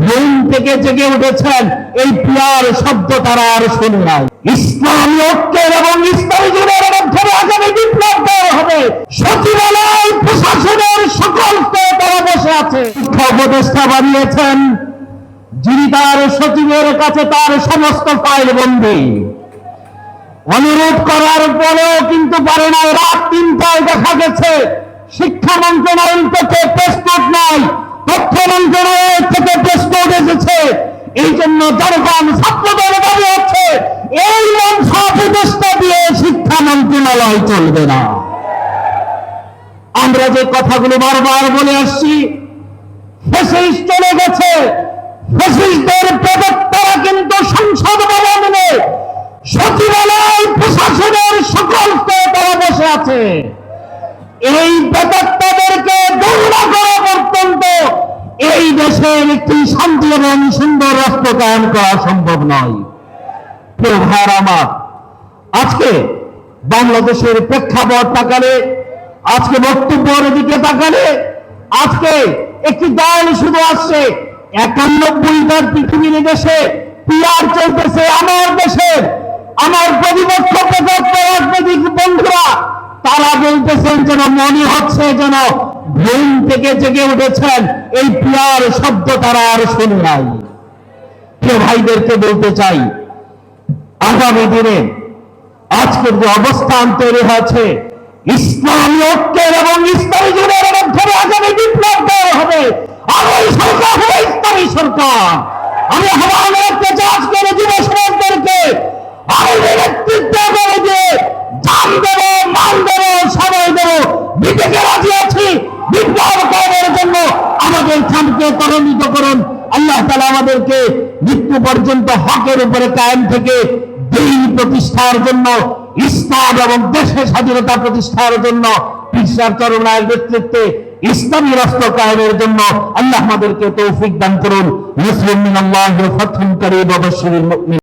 ঘুম থেকে জেগে উঠেছেন। এই পিয়ার শব্দ তারা আর শুনে নাই। ইসলামী ঐক্যের এবং ইসলামী জীবনের মাধ্যমে আগামী বিপ্লব দেওয়া হবে। সচিবালয়, প্রশাসনের সকল তারা বসে আছে। শিক্ষা উপদেষ্টা বানিয়েছেন। যিনি তার সচিবের কাছে তার সমস্ত ফাইল বন্দী। অনুরোধ করার পরেও কিন্তু পারে না রাত তিনটায় দেখা গেছে। শিক্ষা মন্ত্রণালয় থেকে প্রস্তুত নাই। আমরা যে কথাগুলো বারবার বলে আসছি ফেসিস চলে গেছে। ফেসিসদের প্রবক্তারা কিন্তু সংসদ ভবনে সচিবালয় প্রশাসনের সকল স্তরে তারা বসে আছে। এই বেতত্তাদেরকে দৌড়া করা পর্যন্ত এই দেশের একটি এবং সুন্দর রাষ্ট্র কায়ন করা সম্ভব নয়। প্রিয় আমার, আজকে বাংলাদেশের প্রেক্ষাপট তাকালে, আজকে বক্তব্যের দিকে তাকালে, আজকে একটি দল শুধু আসছে, একানব্বইটার পৃথিবীর দেশে পিয়ার চলতেছে আমার দেশের, আমার প্রতিপক্ষ রাজনৈতিক বন্ধুরা, তারা বলতেছেন যেন মনে হচ্ছে যেন ঘুম থেকে জেগে উঠেছেন, এই পিয়ার শব্দ তারা আর শুনে নাই। প্রিয় ভাইদেরকে বলতে চাই, আগামী দিনে আজকের যে অবস্থান তৈরি হয়েছে, ইসলামী ঐক্যের এবং ইসলামী যুগের মাধ্যমে আগামী বিপ্লব দেওয়া হবে। ওই সরকার হবে ইসলামী সরকার। আমি আহ্বান রাখতে চাই সমাজদেরকে আমি নেতৃত্ব করে যে জান দেব মান দেব সময় দেব দিতে রাজি আছি বিপ্লব করার জন্য খানকে ত্বরান্বিত করুন। আল্লাহ তালা আমাদেরকে মৃত্যু পর্যন্ত হকের উপরে কায়েম থেকে দিন প্রতিষ্ঠার জন্য, ইসলাম এবং দেশের স্বাধীনতা প্রতিষ্ঠার জন্য পিসার চরণায়ের নেতৃত্বে ইসলামী রাষ্ট্র কায়েমের জন্য আল্লাহ আমাদেরকে তৌফিক দান করুন। মুসলিম আল্লাহ ফথম করিব অবশ্যই